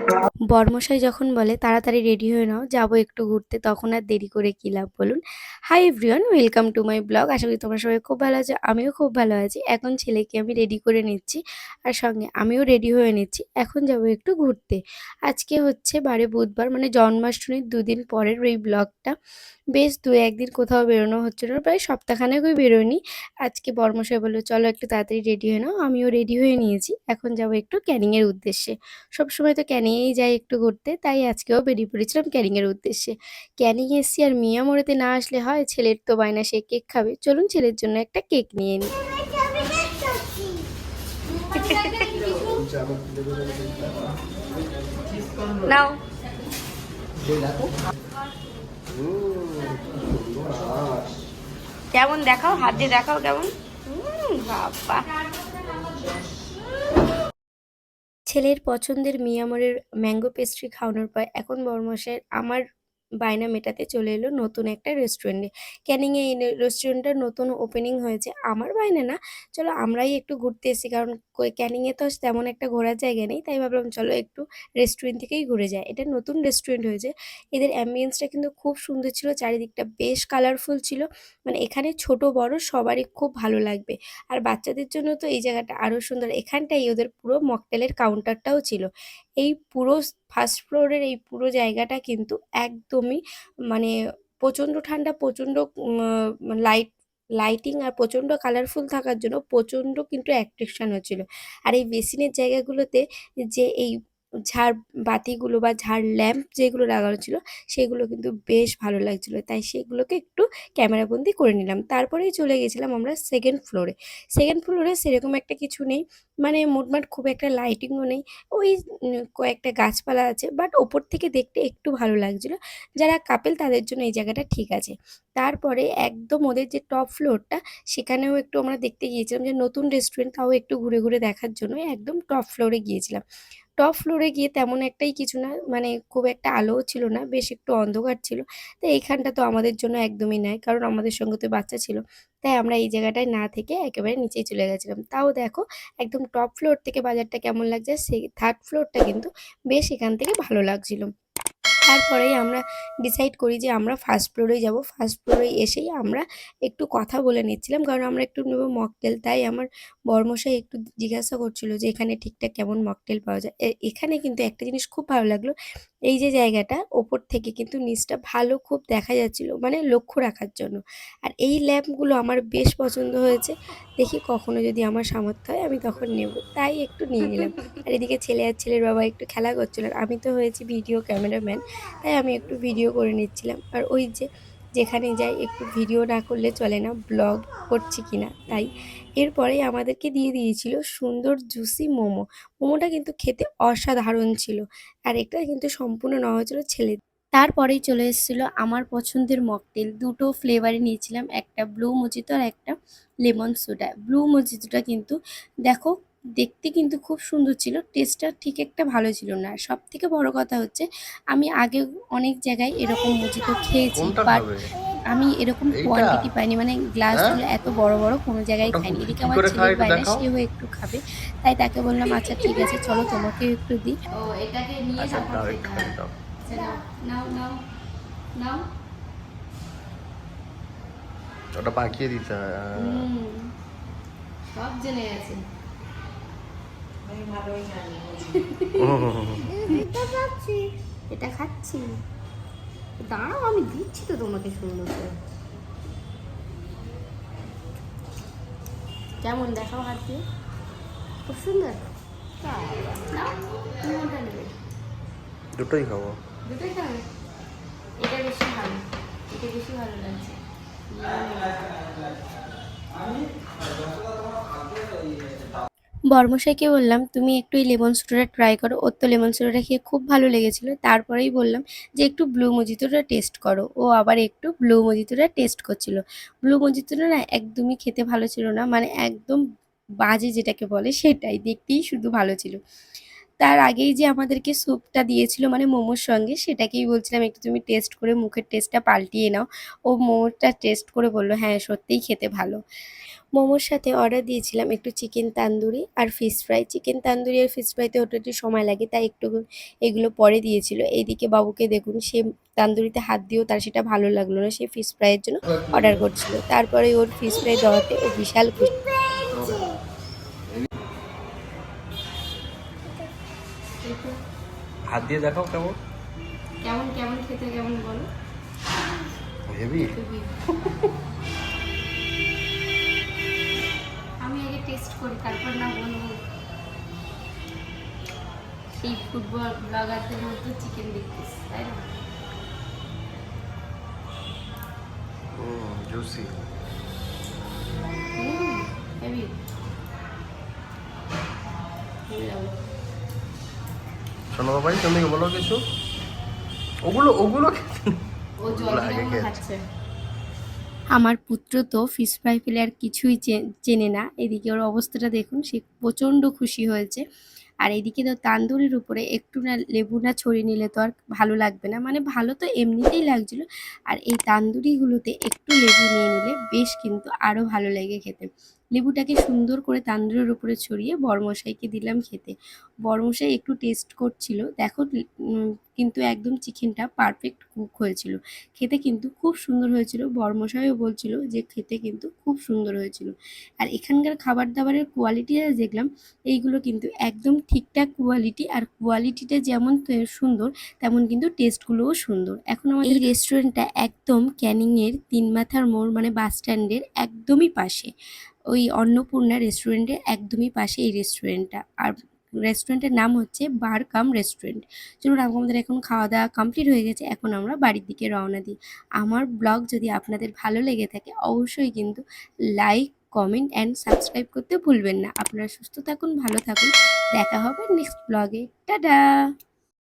Gracias. বরমশাই যখন বলে, তাড়াতাড়ি রেডি হয়ে নাও, যাব একটু ঘুরতে, তখন আর দেরি করে কী লাভ বলুন? Hi everyone welcome to my blog আশা করি তোমরা সবাই খুব ভালো আছো, আমিও খুব ভালো আছি। এখন ছেলেকে আমি রেডি করে নিচ্ছি, আর সঙ্গে আমিও রেডি হয়ে নিচ্ছি। এখন যাব একটু ঘুরতে। আজকে হচ্ছে বারে বুধবার মানে জন্মাষ্টমীর দুদিন পরের ওই ব্লগটা বেশ দু একদিন কোথাও বেরোনো হচ্ছিল প্রায় সপ্তাহখানেকই বেরোয়নি আজকে বর্মশাই বলল, চলো একটু তাড়াতাড়ি রেডি হয়ে নাও। আমিও রেডি হয়ে নিয়েছি। এখন যাব একটু ক্যানিংয়ের উদ্দেশ্যে। সবসময় তো ক্যানিংয়েই যাই একটু ঘুরতে, তাই আজকেও বেরিয়ে পড়েছিলাম ক্যানিংয়ের উদ্দেশ্যে। ক্যানিং এসছি আর মিয়ামোড়েতে না আসলে হয়, ছেলের তো বায়না, সে কেক খাবে। চলুন ছেলের জন্য একটা কেক নিয়ে নিই নাও। কেমন দেখাও? হাত দিয়ে দেখাও কেমন? বাবা। ছেলের পছন্দের মিয়ামরের ম্যাঙ্গো পেস্ট্রি খাওয়ানোর পর এখন বড়মশাইয়ের আমার বায়না মেটাতে চলে এলো নতুন একটা রেস্টুরেন্টে ক্যানিংয়ে এই রেস্টুরেন্টটা নতুন ওপেনিং হয়েছে। আমার বায়না না। চলো আমরাই একটু ঘুরতে এসেছি। কারণ ক্যানিংয়ে তো তেমন একটা ঘোরার জায়গা নেই। তাই ভাবলাম চলো একটু রেস্টুরেন্ট থেকেই ঘুরে যায় এটা নতুন রেস্টুরেন্ট হয়েছে। এদের অ্যাম্বিয়েন্সটা কিন্তু খুব সুন্দর ছিল। চারিদিকটা বেশ কালারফুল ছিল। মানে এখানে ছোট, বড় সবারই খুব ভালো লাগবে। আর বাচ্চাদের জন্য তো এই জায়গাটা আরও সুন্দর। এখানটাই ওদের পুরো মকটেলের কাউন্টারটাও ছিল। এই পুরো ফার্স্ট ফ্লোরের এই পুরো জায়গাটা কিন্তু একদমই মানে প্রচণ্ড ঠান্ডা, প্রচণ্ড লাইট লাইটিং আর প্রচণ্ড কালারফুল থাকার জন্য প্রচণ্ড কিন্তু অ্যাট্রাকশান হচ্ছিল। আর এই বেসিনের জায়গাগুলোতে যে এই ঝাড় বাতিগুলো বা ঝাড় ল্যাম্প যেগুলো লাগানো ছিল, সেগুলো কিন্তু বেশ ভালো লাগছিল। তাই সেগুলোকে একটু ক্যামেরাবন্দি করে নিলাম। তারপরেই চলে গেছিলাম আমরা সেকেন্ড ফ্লোরে সেকেন্ড ফ্লোরে সেরকম একটা কিছু নেই। মানে মোটমাট খুব একটা লাইটিংও নেই। ওই কয়েকটা গাছপালা আছে বাট ওপর থেকে দেখতে একটু ভালো লাগছিল। যারা কাপেল তাদের জন্য এই জায়গাটা ঠিক আছে। তারপরে একদম ওদের যে টপ ফ্লোরটা সেখানেও একটু আমরা দেখতে গিয়েছিলাম যে নতুন রেস্টুরেন্ট তাও একটু ঘুরে ঘুরে দেখার জন্য একদম টপ ফ্লোরে গিয়েছিলাম। টপ ফ্লোরে গিয়ে তেমন একটাই কিছু না মানে খুব একটা আলোও ছিল না, বেশ একটু অন্ধকার ছিল। তো এইখানটা তো আমাদের জন্য একদমই নয় কারণ আমাদের সঙ্গে তো বাচ্চা ছিল। তাই আমরা এই জায়গাটায় না থেকে একেবারে নিচেই চলে গেছিলাম। তাও দেখো, একদম টপ ফ্লোর থেকে বাজারটা কেমন লাগছে, সেই থার্ড ফ্লোরটা কিন্তু বেশ এখান থেকে ভালো লাগছিল। তারপরেই আমরা ডিসাইড করি যে আমরা ফার্স্ট ফ্লোরেই যাব। ফার্স্ট ফ্লোরে এসেই আমরা একটু কথা বলে নিচ্ছিলাম, কারণ আমরা একটু নেব মকটেল তাই আমার বর্মশাই একটু জিজ্ঞাসা করছিল যে, এখানে ঠিকঠাক কেমন মকটেল পাওয়া যায়? এখানে কিন্তু একটা জিনিস খুব ভালো লাগল। এই যে জায়গাটা, ওপর থেকে কিন্তু নিচটা ভালো খুব দেখা যাচ্ছিল মানে লক্ষ্য রাখার জন্য। আর এই ল্যাম্পগুলো আমার বেশ পছন্দ হয়েছে। দেখি কখনো যদি আমার সামর্থ্য হয়, আমি তখন নেব। তাই একটু নিয়ে নিলাম। আর এদিকে ছেলে আর ছেলের বাবা একটু খেলা করছিল। আমি তো হয়েছি ভিডিও ক্যামেরাম্যান, তাই আমি একটু ভিডিও করে নিচ্ছিলাম। আর ওই যে যেখানে যাই একটু ভিডিও না করলে চলে না ব্লগ করছি কি না তাই। এরপরেই আমাদেরকে দিয়ে দিয়েছিল সুন্দর জুসি মোমো। মোমোটা কিন্তু খেতে অসাধারণ ছিল আর এটা কিন্তু সম্পূর্ণ নেওয়া হয়েছিল ছেলে তারপরেই চলে এসেছিল আমার পছন্দের মকটেল। দুটো ফ্লেভারে নিয়েছিলাম, একটা ব্লু মজিতো আর একটা লেমন সোডা ব্লু মজিতোটা কিন্তু দেখো দেখতে কিন্তু খুব সুন্দর ছিল। টেস্টটা ঠিক একটা ভালো ছিল না। সব থেকে বড় কথা হচ্ছে আমি আগে অনেক জায়গায় এরকম মজিতো খেয়েছি বাট আমি এরকম? কোয়ান্টিটি পাইনি। মানে গ্লাসগুলো এত বড় বড় কোনো জায়গায় খাইনি। এদিকে আমার ছেলে বাইরে দেখাও? সেও একটু খাবে। তাই তাকে বললাম আচ্ছা ঠিক আছে চলো তোমাকেও একটু দিই। ও এটাকে নিয়ে আচ্ছা হয়। আচ্ছা, নাও নাও নাও ওটা পাকিয়ে দিতে হয় হুম, সব জেনে গেছে। এটা খাচ্ছি। দাঁড়াও আমি দিচ্ছি তো তোমাকে সুন্দর করে। কেমন দেখাও হাত দিয়ে। খুব সুন্দর? নাও, তুমি কোনটা নেবে? দুটোই খাব। দুটোই খাবে? এটা বেশি ভালো। এটা বেশি ভালো লাগছে। বর্মশাইকে বললাম, তুমি একটু এই লেমন সোডাটা ট্রাই করো। ওর তো লেমন সোডাটা খেয়ে খুব ভালো লেগেছিলো। তারপরেই বললাম যে, একটু ব্লু মজিতোটা টেস্ট করো। ও আবার একটু ব্লু মজিতুরা টেস্ট করছিল। ব্লু মজিতোটা না একদমই খেতে ভালো ছিল না মানে একদম বাজে যেটাকে বলে সেটাই, দেখতেই শুধু ভালো ছিল। তার আগেই যে আমাদেরকে স্যুপটা দিয়েছিল মানে মোমোর সঙ্গে, সেটাকেই বলছিলাম, একটু তুমি টেস্ট করে মুখের টেস্টটা পাল্টিয়ে নাও। ও মোমোটা টেস্ট করে বলল হ্যাঁ সত্যিই খেতে ভালো। মোমোর সাথে অর্ডার দিয়েছিলাম একটু চিকেন তান্দুরি আর ফিশ ফ্রাই চিকেন তান্দুরি আর ফিশ ফ্রাইতে ওটা একটু সময় লাগে, তাই একটু এগুলো পরে দিয়েছিল। এইদিকে বাবুকে দেখুন, সে তান্দুরিতে হাত দিয়েও তার সেটা ভালো লাগল না, সে ফিশ ফ্রাইয়ের জন্য অর্ডার করছিল। তারপরে ওর ফিশ ফ্রাই দেওয়াতে ও বিশাল খুশি। হাত দিয়ে দেখাও কেমন? কেমন কেমন খেতে কেমন বলো? হেভি আমি আগে টেস্ট করি তারপর না বলব। সেই ফুটবল ব্লগারদের মধ্যে চিকেন দেখতেছি তাই না? জুসি হুম হেভি শোনো ভাই তুমি বলো কিছু। ওগুলো ওগুলো আগে খেয়েছে। আমার পুত্র তো ফিশ ফ্রাই পেলে আর কিছুই চেনে না। এদিকে ওর অবস্থাটা দেখুন সে প্রচণ্ড খুশি হয়েছে। আর এদিকে তো তান্দুরির উপরে একটু না লেবু না ছড়িয়ে নিলে তো আর ভালো লাগবে না। মানে ভালো তো এমনিতেই লাগছিল। আর এই তান্দুরিগুলোতে একটু লেবু নিয়ে নিলে বেশ কিন্তু আরও ভালো লেগে খেতে। লেবুটাকে সুন্দর করে তান্দুরের উপরে ছড়িয়ে বড়মশাইকে দিলাম খেতে। বড়মশাই একটু টেস্ট করছিল। দেখো কিন্তু একদম চিকেনটা পারফেক্ট কুক হয়েছিল। খেতে কিন্তু খুব সুন্দর হয়েছিল। বর্মশাইও বলছিল যে, খেতে কিন্তু খুব সুন্দর হয়েছিল। আর এখানকার খাবার দাবারের কোয়ালিটি দেখলাম, এইগুলো কিন্তু একদম ঠিকঠাক কোয়ালিটি আর কোয়ালিটিটা যেমন সুন্দর, তেমন কিন্তু টেস্টগুলোও সুন্দর। এখন আমার এই রেস্টুরেন্টটা একদম ক্যানিংয়ের তিন মাথার মোড় মানে বাস স্ট্যান্ডের একদমই পাশে। ওই অন্নপূর্ণা রেস্টুরেন্টের একদমই পাশে এই রেস্টুরেন্টটা আর রেস্টুরেন্টের নাম হচ্ছে বার কাম রেস্টুরেন্ট চলুন, আমাদের এখন খাওয়া দাওয়া কমপ্লিট হয়ে গেছে, এখন আমরা বাড়ির দিকে রওনা দিই। আমার ব্লগ যদি আপনাদের ভালো লেগে থাকে, অবশ্যই কিন্তু লাইক কমেন্ট অ্যান্ড সাবস্ক্রাইব করতে ভুলবেন না। আপনারা সুস্থ থাকুন, ভালো থাকুন। দেখা হবে নেক্সট ব্লগে টাটা!